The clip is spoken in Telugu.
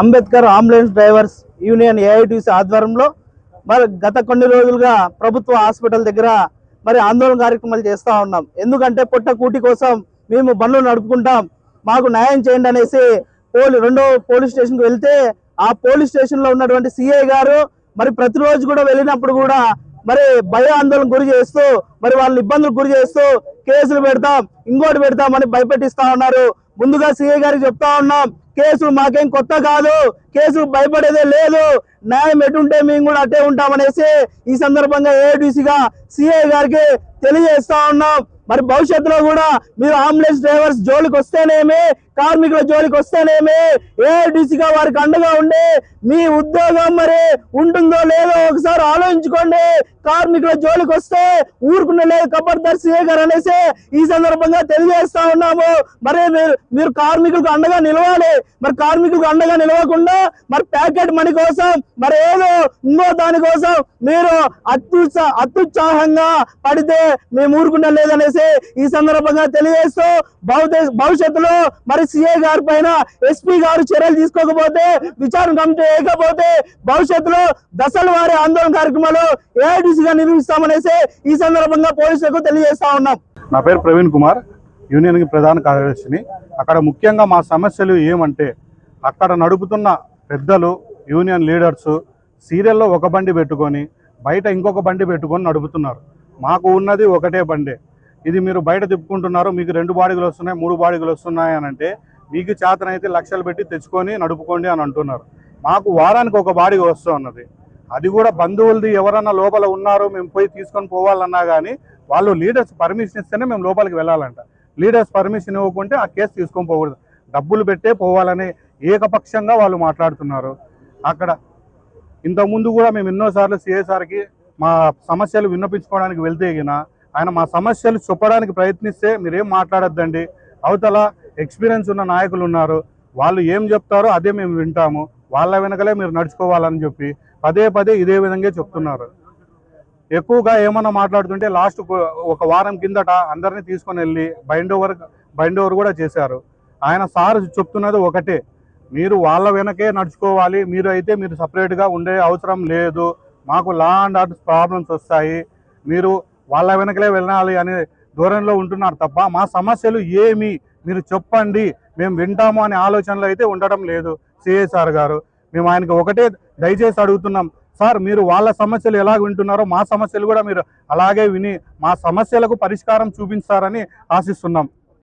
Ambedkar ambulance drivers union AITC ఆధ్వర్యంలో మరి గత కొన్ని రోజులుగా ప్రభుత్వ హాస్పిటల్ దగ్గర మరి ఆందోళన కార్యక్రమాలు చేస్తూ ఉన్నాం. ఎందుకంటే పుట్ట కూటి కోసం మేము బండ్లు నడుపుకుంటాం. మాకు న్యాయం చేయండి అనేసి పోలీ రెండో పోలీస్ స్టేషన్కి వెళ్తే ఆ పోలీస్ స్టేషన్లో ఉన్నటువంటి సిఐ గారు మరి ప్రతిరోజు కూడా వెళ్ళినప్పుడు కూడా మరి భయ ఆందోళన గురి చేస్తూ మరి వాళ్ళని ఇబ్బందులకు గురి చేస్తూ కేసులు పెడతాం ఇంకోటి పెడతామని భయపెట్టిస్తా ఉన్నారు. ముందుగా సిఐ గారికి చెప్తా ఉన్నాం. కేసులు మాకేం కొత్త కాదు. కేసులు భయపడేదే లేదు. న్యాయం ఎటుంటే మేము కూడా అట్టే ఉంటామనేసి ఈ సందర్భంగా ఏడీసీగా సిఐ గారికి తెలియజేస్తా ఉన్నాం. మరి భవిష్యత్తులో కూడా మీరు అంబులెన్స్ డ్రైవర్స్ జోలికి వస్తేనేమి కార్మికుల జోలికి వస్తేనేమి ఏఐటీసీగా వారికి అండగా ఉండి మీ ఉద్యోగం మరి ఉంటుందో లేదో ఒకసారి ఆలోచించుకోండి. కార్మికుల జోలికి వస్తే ఊరుకునే లేదు కబర్దార్ సిఏ గారు అనేసి ఈ సందర్భంగా తెలియజేస్తా ఉన్నాము. మరి మీరు మీరు కార్మికులకు అండగా నిలవాలి. మరి కార్మికులకు అండగా నిలవకుండా మరి ప్యాకెట్ మనీ కోసం మరి ఏదో ఇంకో దానికోసం మీరు అత్యుత్సా అత్యుత్సాహంగా పడితే మేము ఊరుకునే లేదనేసి ఈ సందర్భంగా తెలియజేస్తూ భవిష్యత్తులో మరి సిఏ గారి పైన ఎస్పీ గారు చర్యలు తీసుకోకపోతే విచారణ కమిటీ వేయకపోతే భవిష్యత్తులో దశల వారి ఆందోళన కార్యక్రమాలు ఏఐటీసీగా నిర్మిస్తామనేసి ఈ సందర్భంగా పోలీసులకు తెలియజేస్తా ఉన్నాం. నా పేరు ప్రవీణ్ కుమార్ యూనియన్కి ప్రధాన కార్యదర్శిని. అక్కడ ముఖ్యంగా మా సమస్యలు ఏమంటే అక్కడ నడుపుతున్న పెద్దలు యూనియన్ లీడర్స్ సీరియల్లో ఒక బండి పెట్టుకొని బయట ఇంకొక బండి పెట్టుకొని నడుపుతున్నారు. మాకు ఉన్నది ఒకటే బండి. ఇది మీరు బయట తిప్పుకుంటున్నారు మీకు రెండు బాడీలు వస్తున్నాయి మూడు బాడీలు వస్తున్నాయి అని అంటే మీకు చేతనైతే లక్షలు పెట్టి తెచ్చుకొని నడుపుకోండి అని అంటున్నారు. మాకు వారానికి ఒక బాడీ వస్తూ ఉన్నది. అది కూడా బంధువులది ఎవరన్నా లోపల ఉన్నారు మేము పోయి తీసుకొని పోవాలన్నా కానీ వాళ్ళు లీడర్స్ పర్మిషన్ ఇస్తేనే మేము లోపలికి వెళ్ళాలంట. లీడర్స్ పర్మిషన్ ఇవ్వకుంటే ఆ కేసు తీసుకొని పోకూడదు. డబ్బులు పెట్టే పోవాలని ఏకపక్షంగా వాళ్ళు మాట్లాడుతున్నారు. అక్కడ ఇంతకుముందు కూడా మేము ఎన్నోసార్లు సిఎస్ఆర్కి మా సమస్యలు విన్నపించుకోవడానికి వెళ్తే గిన ఆయన మా సమస్యలు చెప్పడానికి ప్రయత్నిస్తే మీరేం మాట్లాడద్దండి. అవతల ఎక్స్పీరియన్స్ ఉన్న నాయకులు ఉన్నారు. వాళ్ళు ఏం చెప్తారో అదే మేము వింటాము. వాళ్ళ వెనకలే మీరు నడుచుకోవాలని చెప్పి పదే పదే ఇదే విధంగా చెప్తున్నారు. ఎక్కువగా ఏమన్నా మాట్లాడుతుంటే లాస్ట్ ఒక వారం కిందట అందరినీ తీసుకొని వెళ్ళి బైండ్ ఓవర్ బైండ్ ఓవర్ కూడా చేశారు. ఆయన సార్ చెప్తున్నది ఒకటే. మీరు వాళ్ళ వెనకే నడుచుకోవాలి. మీరు అయితే మీరు సపరేట్గా ఉండే అవసరం లేదు. మాకు లా అండ్ ఆర్డర్ ప్రాబ్లమ్స్ వస్తాయి. మీరు వాళ్ళ వెనకలే వెళ్ళాలి అనే ధోరణిలో ఉంటున్నారు తప్ప మా సమస్యలు ఏమి? మీరు చెప్పండి. మేము వింటాము అనే ఆలోచనలో అయితే ఉండడం లేదు. సిఎస్ఆర్ గారు మేము ఆయనకి ఒకటే దయచేసి అడుగుతున్నాం. సార్ మీరు వాళ్ళ సమస్యలు ఎలా వింటున్నారో మా సమస్యలు కూడా మీరు అలాగే విని మా సమస్యలకు పరిష్కారం చూపించారని ఆశిస్తున్నాం.